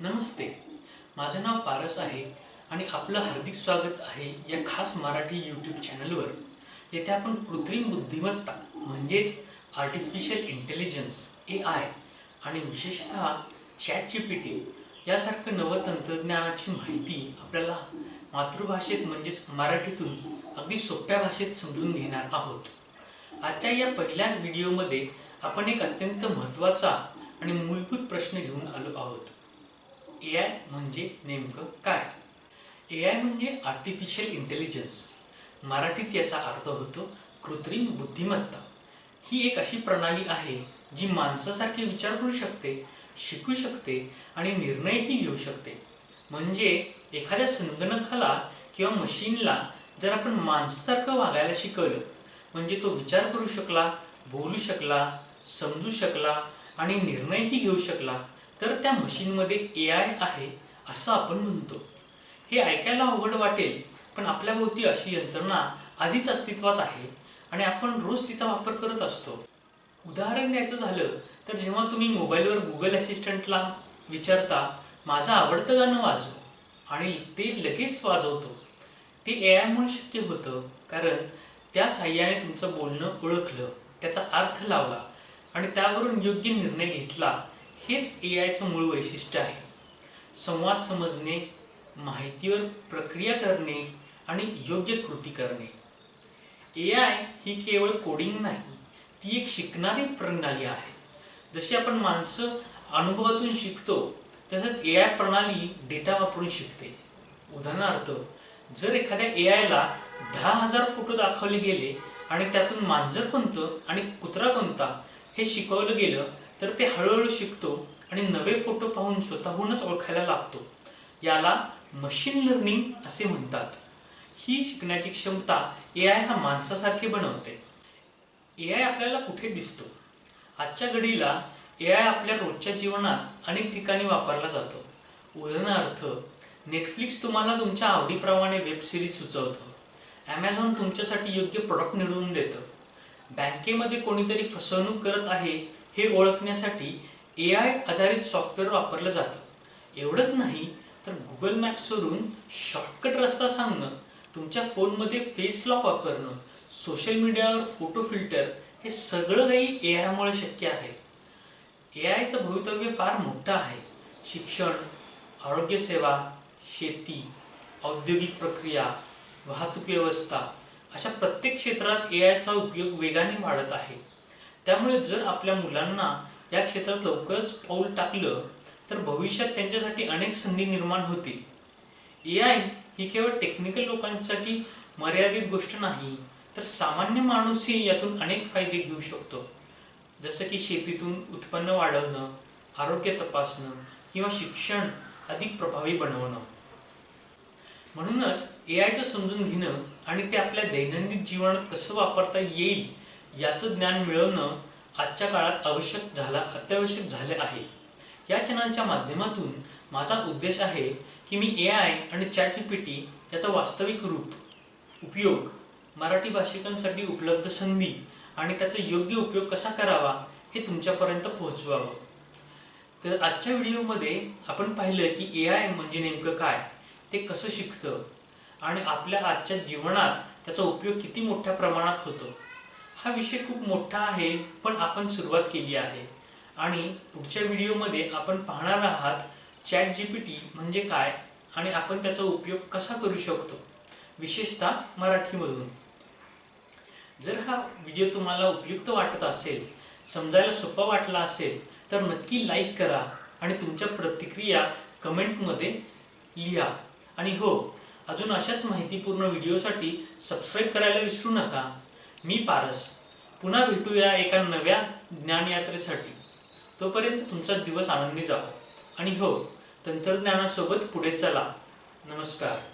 नमस्ते. माझं नाव पारस आहे आणि आपलं हार्दिक स्वागत आहे या खास मराठी यूट्यूब चॅनलवर जेथे आपण कृत्रिम बुद्धिमत्ता म्हणजेच आर्टिफिशियल इंटेलिजन्स ए आय आणि विशेषतः चॅट जी पी टी यासारखं नवं तंत्रज्ञानाची माहिती आपल्याला मातृभाषेत म्हणजेच मराठीतून अगदी सोप्या भाषेत समजून घेणार आहोत. आजच्या या पहिल्या व्हिडिओमध्ये आपण एक अत्यंत महत्त्वाचा आणि मूलभूत प्रश्न घेऊन आलो आहोत. ए आय म्हणजे नेमकं काय? ए आय म्हणजे आर्टिफिशियल इंटेलिजन्स मराठीत याचा अर्थ होतो कृत्रिम बुद्धिमत्ता. ही एक अशी प्रणाली आहे जी माणसासारखे विचार करू शकते शिकू शकते आणि निर्णयही घेऊ शकते. म्हणजे एखाद्या संगणकाला किंवा मशीनला जर आपण माणसासारखं वागायला शिकवलं म्हणजे तो विचार करू शकला बोलू शकला समजू शकला आणि निर्णयही घेऊ शकला तर त्या मशीनमध्ये ए आय आहे असं आपण म्हणतो. हे ऐकायला अवघड वाटेल पण आपल्याभोवती अशी यंत्रणा आधीच अस्तित्वात आहे आणि आपण रोज तिचा वापर करत असतो. उदाहरण द्यायचं झालं तर जेव्हा तुम्ही मोबाईलवर गुगल असिस्टंटला विचारता माझं आवडतं गाणं वाजव. आणि ते लगेच वाजवतो. ते ए आयमुळे शक्य होतं कारण त्या साह्याने तुमचं बोलणं ओळखलं त्याचा अर्थ लावला आणि त्यावरून योग्य निर्णय घेतला. हेच ए आयचं मूळ वैशिष्ट्य आहे. संवाद समजणे माहितीवर प्रक्रिया करणे आणि योग्य कृती करणे. ए आय ही केवळ कोडिंग नाही ती एक शिकणारी प्रणाली आहे. जशी आपण माणसं अनुभवातून शिकतो तसंच ए आय प्रणाली डेटा वापरून शिकते. उदाहरणार्थ जर एखाद्या ए आयला दहा हजार फोटो दाखवले गेले आणि त्यातून मांजर कोणतं आणि कुत्रा कोणता हे शिकवलं गेलं तर ते हळूहळू शिकतो आणि नवे फोटो पाहून स्वतःहूनच ओळखायला लागतो. याला मशीन लर्निंग असे म्हणतात. ही शिकण्याची क्षमता ए आयला माणसासारखे बनवते. ए आय आपल्याला कुठे दिसतो? आजच्या घडीला ए आय आपल्या रोजच्या जीवनात अनेक ठिकाणी वापरला जातो. उदाहरणार्थ नेटफ्लिक्स तुम्हाला तुमच्या आवडीप्रमाणे वेब सिरीज सुचवतं. ॲमेझॉन तुमच्यासाठी योग्य प्रॉडक्ट निवडून देतं. बँकेमध्ये कोणीतरी फसवणूक करत आहे हे ओळखण्यासाठी ए आय आधारित सॉफ्टवेअर वापरलं जातं. एवढंच नाही तर गुगल मॅप्सवरून शॉर्टकट रस्ता सांगणं तुमच्या फोनमध्ये फेस लॉक वापरणं सोशल मीडियावर फोटो फिल्टर हे सगळं काही ए आयमुळे शक्य आहे. ए आयचं भवितव्य फार मोठं आहे. शिक्षण आरोग्यसेवा शेती औद्योगिक प्रक्रिया वाहतूक व्यवस्था अशा प्रत्येक क्षेत्रात ए आयचा उपयोग वेगाने वाढत आहे. त्यामुळे जर आपल्या मुलांना या क्षेत्रात लवकरच पाऊल टाकलं तर भविष्यात त्यांच्यासाठी अनेक संधी निर्माण होतील. ए आय ही केवळ टेक्निकल लोकांसाठी मर्यादित गोष्ट नाही तर सामान्य माणूसही यातून अनेक फायदे घेऊ शकतो. जसं की शेतीतून उत्पन्न वाढवणं आरोग्य तपासणं किंवा शिक्षण अधिक प्रभावी बनवणं. म्हणूनच ए आयचं समजून घेणं आणि ते आपल्या दैनंदिन जीवनात कसं वापरता येईल याचं ज्ञान मिळवणं आजच्या काळात आवश्यक झाला अत्यावश्यक झाले आहे. या चॅनलच्या माध्यमातून माझा उद्देश आहे की मी ए आय आणि चॅट जी पी टी याचा वास्तविक रूप उपयोग मराठी भाषिकांसाठी उपलब्ध संधी आणि त्याचा योग्य उपयोग कसा करावा हे तुमच्यापर्यंत पोहोचवावं. तर आजच्या व्हिडिओमध्ये आपण पाहिलं की ए आय म्हणजे नेमकं काय ते कसं शिकतं आणि आपल्या आजच्या जीवनात त्याचा उपयोग किती मोठ्या प्रमाणात होतो. हा विषय खूप मोठा आहे पण आपण सुरुवात केली आहे. आणि पुढच्या व्हिडिओमध्ये आपण पाहणार आहात चॅट जी पी टी म्हणजे काय आणि आपण त्याचा उपयोग कसा करू शकतो विशेषतः मराठीमधून. जर हा व्हिडिओ तुम्हाला उपयुक्त वाटत असेल समजायला सोपा वाटला असेल तर नक्की लाईक करा आणि तुमच्या प्रतिक्रिया कमेंटमध्ये लिहा. आणि हो अजून अशाच माहितीपूर्ण व्हिडिओसाठी सबस्क्राईब करायला विसरू नका. मी पारस. पुन्हा भेटूया एका नव्या ज्ञानयात्रेसाठी. तोपर्यंत तुमचा दिवस आनंदी जावा. आणि हो तंत्रज्ञानासोबत पुढे चला. नमस्कार.